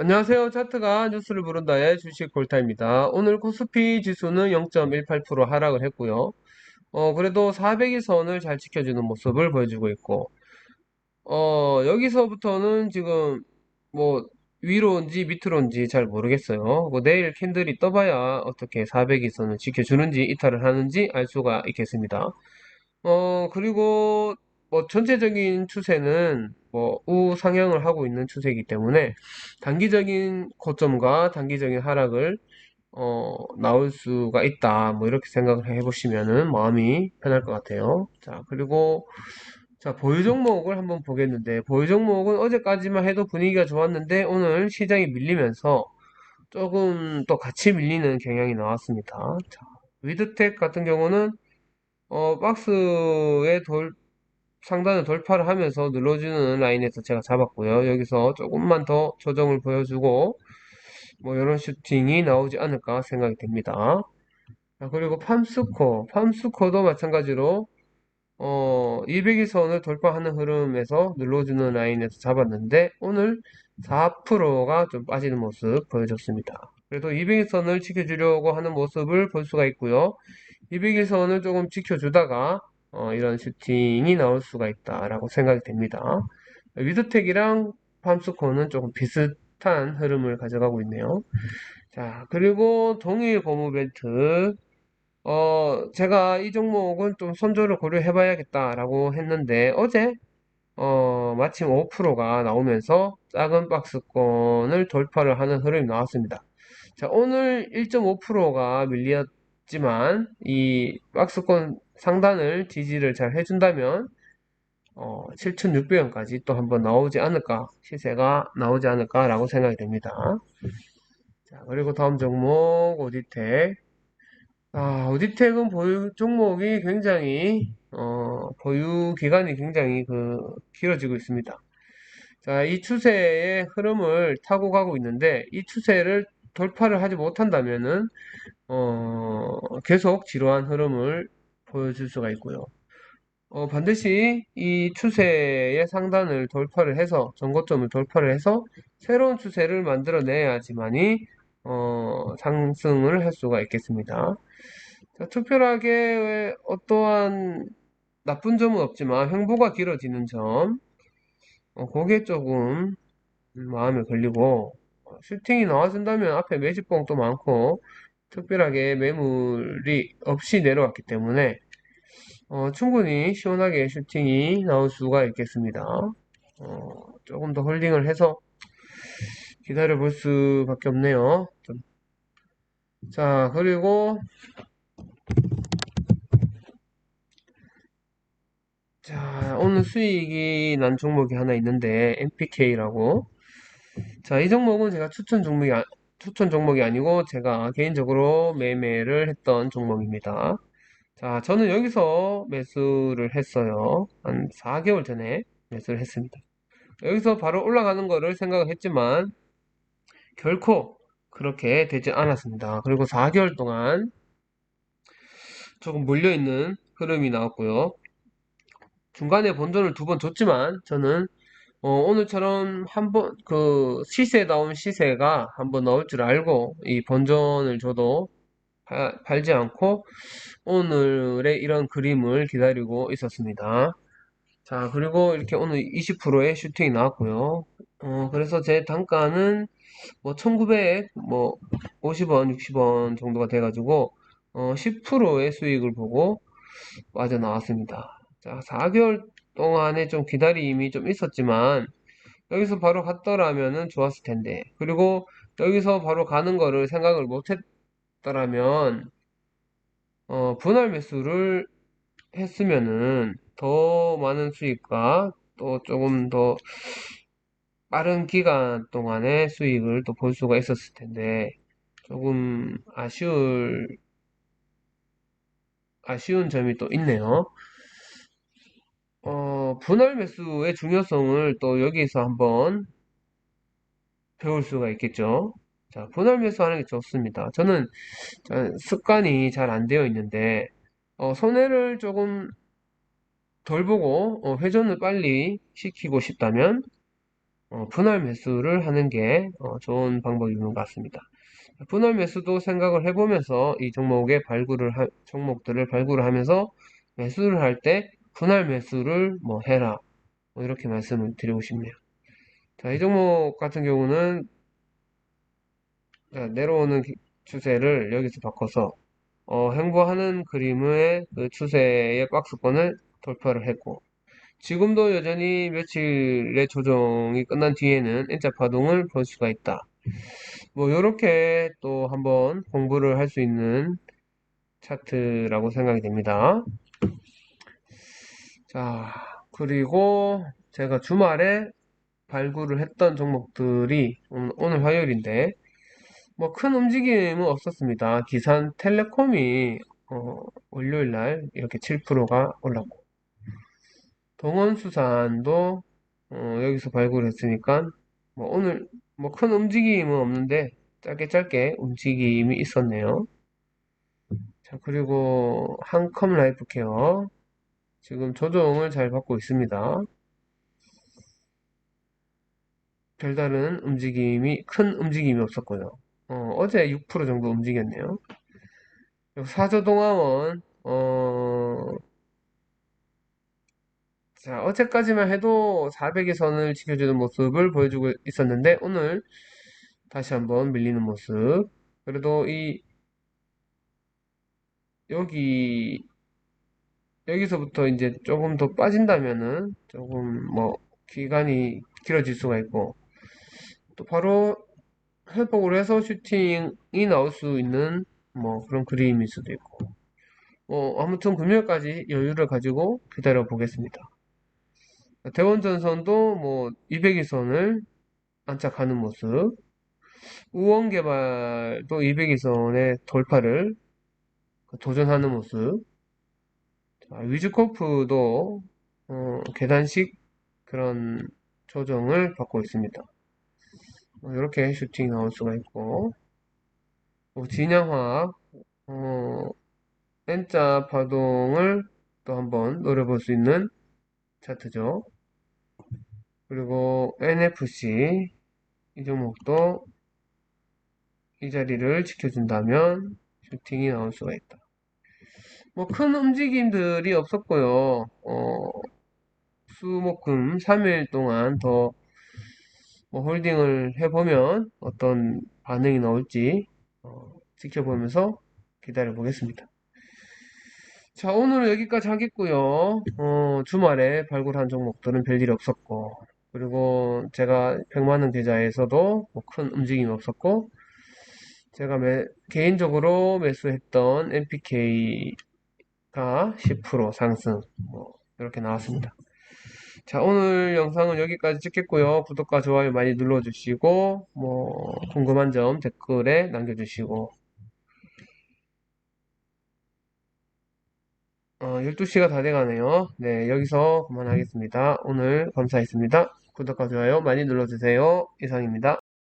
안녕하세요. 차트가 뉴스를 부른다의 주식 골타입니다. 오늘 코스피 지수는 0.18% 하락을 했고요. 어, 그래도 400일선을 잘 지켜주는 모습을 보여주고 있고, 어, 여기서부터는 지금 뭐 위로인지 밑으로인지 잘 모르겠어요. 뭐 내일 캔들이 떠봐야 어떻게 400일선을 지켜주는지 이탈을 하는지 알 수가 있겠습니다. 어, 그리고 뭐 전체적인 추세는 뭐 우상향을 하고 있는 추세이기 때문에 단기적인 고점과 단기적인 하락을 어, 나올 수가 있다. 뭐 이렇게 생각을 해 보시면은 마음이 편할 것 같아요. 자, 그리고 자, 보유 종목을 한번 보겠는데 보유 종목은 어제까지만 해도 분위기가 좋았는데 오늘 시장이 밀리면서 조금 또 같이 밀리는 경향이 나왔습니다. 자, 위드텍 같은 경우는 어, 박스에 돌, 상단을 돌파를 하면서 눌러주는 라인에서 제가 잡았고요. 여기서 조금만 더 조정을 보여주고 뭐 이런 슈팅이 나오지 않을까 생각이 됩니다. 자, 그리고 팜스코, 팜스코도 마찬가지로 어, 200일 선을 돌파하는 흐름에서 눌러주는 라인에서 잡았는데 오늘 4%가 좀 빠지는 모습 보여줬습니다. 그래도 200일 선을 지켜주려고 하는 모습을 볼 수가 있고요. 200일 선을 조금 지켜주다가 어, 이런 슈팅이 나올 수가 있다라고 생각이 됩니다. 위드텍이랑 팜스코는 조금 비슷한 흐름을 가져가고 있네요. 자, 그리고 동일 고무 벨트. 어, 제가 이 종목은 좀 선조를 고려해 봐야겠다라고 했는데, 어제, 어, 마침 5%가 나오면서 작은 박스권을 돌파를 하는 흐름이 나왔습니다. 자, 오늘 1.5%가 밀렸 지만, 이 박스권 상단을 지지를 잘 해준다면 어, 7,600원까지 또 한번 나오지 않을까 시세가 나오지 않을까 라고 생각이 됩니다. 자, 그리고 다음 종목 오디텍 아, 오디텍은 보유 종목이 굉장히 어, 보유 기간이 굉장히 그 길어지고 있습니다. 자, 이 추세의 흐름을 타고 가고 있는데 이 추세를 돌파를 하지 못한다면은 어, 계속 지루한 흐름을 보여줄 수가 있고요. 어, 반드시 이 추세의 상단을 돌파를 해서 전고점을 돌파를 해서 새로운 추세를 만들어내야지만이 어, 상승을 할 수가 있겠습니다. 자, 특별하게 어떠한 나쁜 점은 없지만 횡보가 길어지는 점, 어, 그게 조금 마음에 걸리고 어, 슈팅이 나와준다면 앞에 매집봉도 많고 특별하게 매물이 없이 내려왔기 때문에 어, 충분히 시원하게 슈팅이 나올 수가 있겠습니다. 어, 조금 더 홀딩을 해서 기다려 볼 수밖에 없네요. 자, 그리고 자, 오늘 수익이 난 종목이 하나 있는데 MPK라고 자, 이 종목은 제가 추천 종목이 아, 추천 종목이 아니고 제가 개인적으로 매매를 했던 종목입니다. 자, 저는 여기서 매수를 했어요. 한 4개월 전에 매수를 했습니다. 여기서 바로 올라가는 거를 생각을 했지만 결코 그렇게 되지 않았습니다. 그리고 4개월 동안 조금 몰려있는 흐름이 나왔고요. 중간에 본전을 두 번 줬지만 저는 어, 오늘처럼 한번 그 시세다운 시세가 한번 나올 줄 알고 이 본전을 줘도 파- 팔지 않고 오늘의 이런 그림을 기다리고 있었습니다. 자, 그리고 이렇게 오늘 20%의 슈팅이 나왔고요. 어, 그래서 제 단가는 뭐 1900, 뭐 50원, 60원 정도가 돼가지고 어, 10%의 수익을 보고 빠져 나왔습니다. 자, 4개월 동안에 좀 기다림이 좀 있었지만 여기서 바로 갔더라면은 좋았을 텐데 그리고 여기서 바로 가는 거를 생각을 못 했더라면 어, 분할 매수를 했으면은 더 많은 수익과 또 조금 더 빠른 기간 동안의 수익을 또 볼 수가 있었을 텐데 조금 아쉬울 아쉬운 점이 또 있네요. 어, 분할 매수의 중요성을 또 여기서 한번 배울 수가 있겠죠. 자, 분할 매수하는 게 좋습니다. 저는 습관이 잘 안 되어 있는데 어, 손해를 조금 덜 보고 어, 회전을 빨리 시키고 싶다면 어, 분할 매수를 하는 게 어, 좋은 방법인 것 같습니다. 분할 매수도 생각을 해보면서 이 종목의 발굴을 하, 종목들을 발굴을 하면서 매수를 할 때 분할 매수를 뭐 해라 뭐 이렇게 말씀을 드리고 싶네요. 자, 이 종목 같은 경우는 자, 내려오는 기- 추세를 여기서 바꿔서 어, 횡보하는 그림의 그 추세의 박스권을 돌파를 했고 지금도 여전히 며칠의 조정이 끝난 뒤에는 N자 파동을 볼 수가 있다. 뭐 이렇게 또 한번 공부를 할 수 있는 차트라고 생각이 됩니다. 자, 그리고 제가 주말에 발굴을 했던 종목들이 오늘, 화요일인데 뭐 큰 움직임은 없었습니다. 기산 텔레콤이 어, 월요일 날 이렇게 7%가 올랐고 동원수산도 어, 여기서 발굴했으니까 뭐 오늘 뭐 큰 움직임은 없는데 짧게 짧게 움직임이 있었네요. 자, 그리고 한컴 라이프 케어 지금 조정을 잘 받고 있습니다. 별다른 움직임이 큰 움직임이 없었고요. 어, 제 6% 정도 움직였네요. 사조동화원 어, 자, 어제까지만 해도 400의 선을 지켜주는 모습을 보여주고 있었는데 오늘 다시 한번 밀리는 모습. 그래도 이 여기 여기서부터 이제 조금 더 빠진다면은 조금 뭐 기간이 길어질 수가 있고 또 바로 회복을 해서 슈팅이 나올 수 있는 뭐 그런 그림일 수도 있고 뭐 아무튼 금요일까지 여유를 가지고 기다려 보겠습니다. 대원전선도 뭐 200일선을 안착하는 모습 우원개발도 200일선의 돌파를 도전하는 모습 자, 위즈코프도 어, 계단식 그런 조정을 받고 있습니다. 어, 이렇게 슈팅이 나올 수가 있고 뭐 진양화학 어, N자 파동을 또 한번 노려볼 수 있는 차트죠. 그리고 NFC 이 종목도 이 자리를 지켜준다면 슈팅이 나올 수가 있다. 뭐 큰 움직임들이 없었고요. 어, 수목금 3일 동안 더 뭐 홀딩을 해보면 어떤 반응이 나올지 어, 지켜보면서 기다려 보겠습니다. 자, 오늘은 여기까지 하겠고요. 어, 주말에 발굴한 종목들은 별일 없었고, 그리고 제가 100만원 계좌에서도 뭐 큰 움직임이 없었고, 제가 매, 개인적으로 매수했던 NPK 가10% 상승, 뭐, 이렇게 나왔습니다. 자, 오늘 영상은 여기까지 찍겠고요. 구독과 좋아요 많이 눌러주시고, 뭐, 궁금한 점 댓글에 남겨주시고, 어, 12시가 다 돼가네요. 네, 여기서 그만하겠습니다. 오늘 감사했습니다. 구독과 좋아요 많이 눌러주세요. 이상입니다.